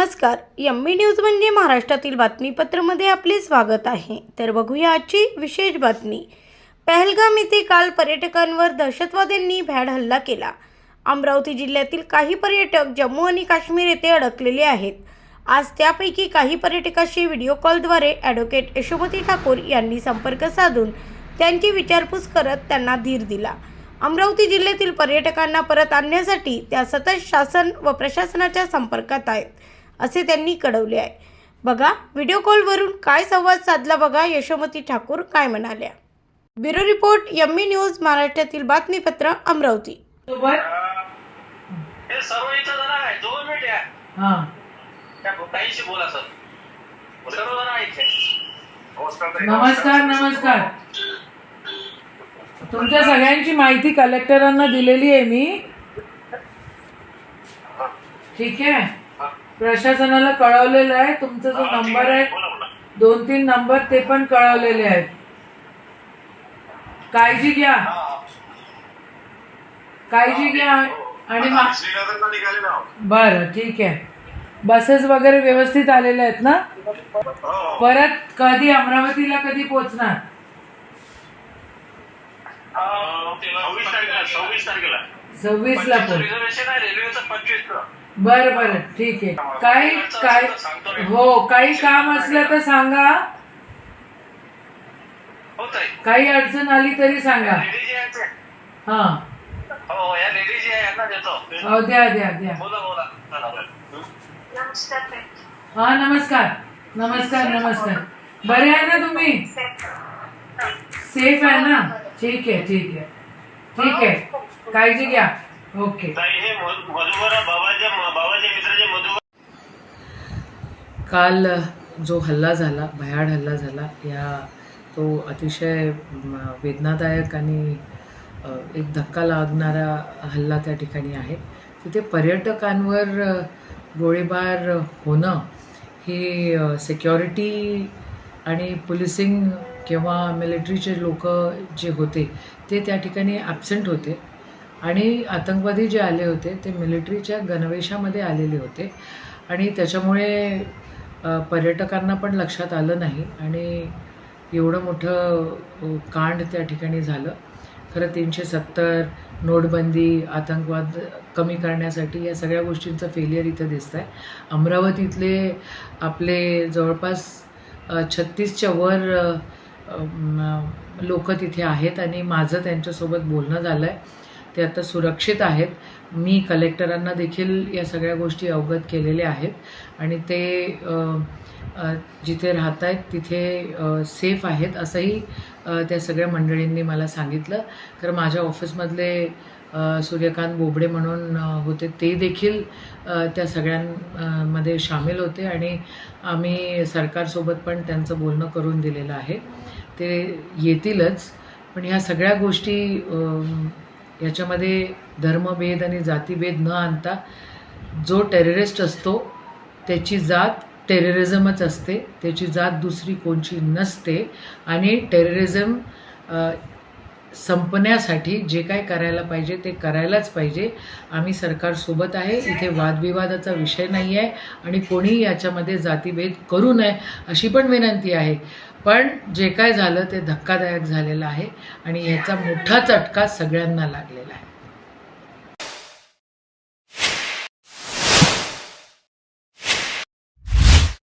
नमस्कार yummy news म्हणजे महाराष्ट्रातील बातमीपत्रामध्ये आपले स्वागत आहे. तर बघूया आजची विशेष बातमी. पहलगाम येथे काल पर्यटकांवर दहशतवाद्यांनी भ्याड हल्ला केला. अमरावती जिल्ह्यातील काही पर्यटक जम्मू आणि काश्मीर येथे अडकलेले आहेत. आज त्यापैकी काही पर्यटकाशी व्हिडिओ कॉलद्वारे ॲडव्होकेट यशोमती ठाकूर यांनी संपर्क साधून त्यांची विचारपूस करत त्यांना धीर दिला. अमरावती जिल्ह्यातील पर्यटकांना परत आणण्यासाठी त्या सतत शासन व प्रशासनाच्या संपर्कात आहेत. असे त्यांनी कळवले आहे. बघा व्हिडिओ कॉलवरून काय संवाद साधला बघा यशोमती ठाकूर काय म्हणाल्या. ब्युरो रिपोर्ट यम्मी न्यूज महाराष्ट्रातील बातमीपत्र अमरावती. हे. हा नमस्कार नमस्कार तुमच्या सगळ्यांची माहिती कलेक्टरांना दिलेली आहे मी. ठीक आहे? प्रशासनाला कळवलेलं आहे. तुमचा जो नंबर आहे. दोन तीन नंबर ते पण कळवलेले आहेत. काळजी घ्या. काळजी घ्या आणि निघाले ना बरं ठीक आहे. बसेस वगैरे व्यवस्थित आलेल्या आहेत ना? हो. परत कधी अमरावतीला कधी पोहोचणार? सव्वीस तारखेला. सव्वीस तारखेला. सव्वीस ला पोहोच बरं बरं ठीक आहे. काही काय हो काही काम असलं तर सांगा. काही अडचण आली तरी सांगा. लेडी जी आहे ते हा हो या लेडी जी आहे यांना देतो. हो द्या द्या द्या. बोला बोला. चला. हा नमस्कार. नमस्कार नमस्कार. बरे आहे ना तुम्ही? सेफ आहे ना? ठीक आहे ठीक आहे. ठीक आहे. काळजी घ्या. ओके. हे बाबाच्या बाबाच्या मित्राचे काल जो हल्ला झाला भयाड हल्ला झाला या तो अतिशय वेदनादायक आणि एक धक्का लागणारा हल्ला त्या ठिकाणी आहे. तिथे पर्यटकांवर गोळीबार होणं ही सिक्युरिटी आणि पोलिसिंग किंवा मिलिटरीचे लोक जे होते ते त्या ठिकाणी ॲबसेंट होते. आणि आतंकवादी जे आले होते ते मिलिटरीच्या गणवेशामध्ये आलेले होते. आणि त्याच्यामुळे पर्यटकांना पण लक्षात आलं नाही आणि एवढं मोठं कांड त्या ठिकाणी झालं. खरं तीनशे सत्तर नोटबंदी आतंकवाद कमी करण्यासाठी या सगळ्या गोष्टींचं फेलियर इथं दिसतं आहे अमरावतीतले आपले जवळपास छत्तीसच्या वर लोक तिथे आहेत आणि माझं त्यांच्यासोबत बोलणं झालं आहे ते आता सुरक्षित आहेत. मी कलेक्टरांना देखील या सगळ्या गोष्टी अवगत केलेल्या आहेत. आणि ते जिथे राहत आहेत तिथे सेफ आहेत असंही त्या सगळ्या मंडळींनी मला सांगितलं. तर माझ्या ऑफिसमधले सूर्यकांत बोबडे म्हणून होते ते देखील त्या सगळ्यांमध्ये सामील होते. आणि आम्ही सरकारसोबत पण त्यांचं बोलणं करून दिलेलं आहे. ते येतीलच. पण ह्या सगळ्या गोष्टी याच्यामध्ये धर्मभेद आणि जातीभेद न आणता जो टेररिस्ट असतो त्याची जात टेररिझमच असते. त्याची जात दुसरी कोणची नसते. आणि टेररिझम संपण्यासाठी जे काय करायला पाहिजे ते करायलाच पाहिजे. आम्ही सरकारसोबत आहे इथे वादविवादाचा विषय नाही आहे आणि कोणीही याच्यामध्ये जातीभेद करू नये अशी पण विनंती आहे. पण जे काय झालं ते धक्कादायक झालेलं आहे आणि याचा मोठा चटका सगळ्यांना लागलेला आहे.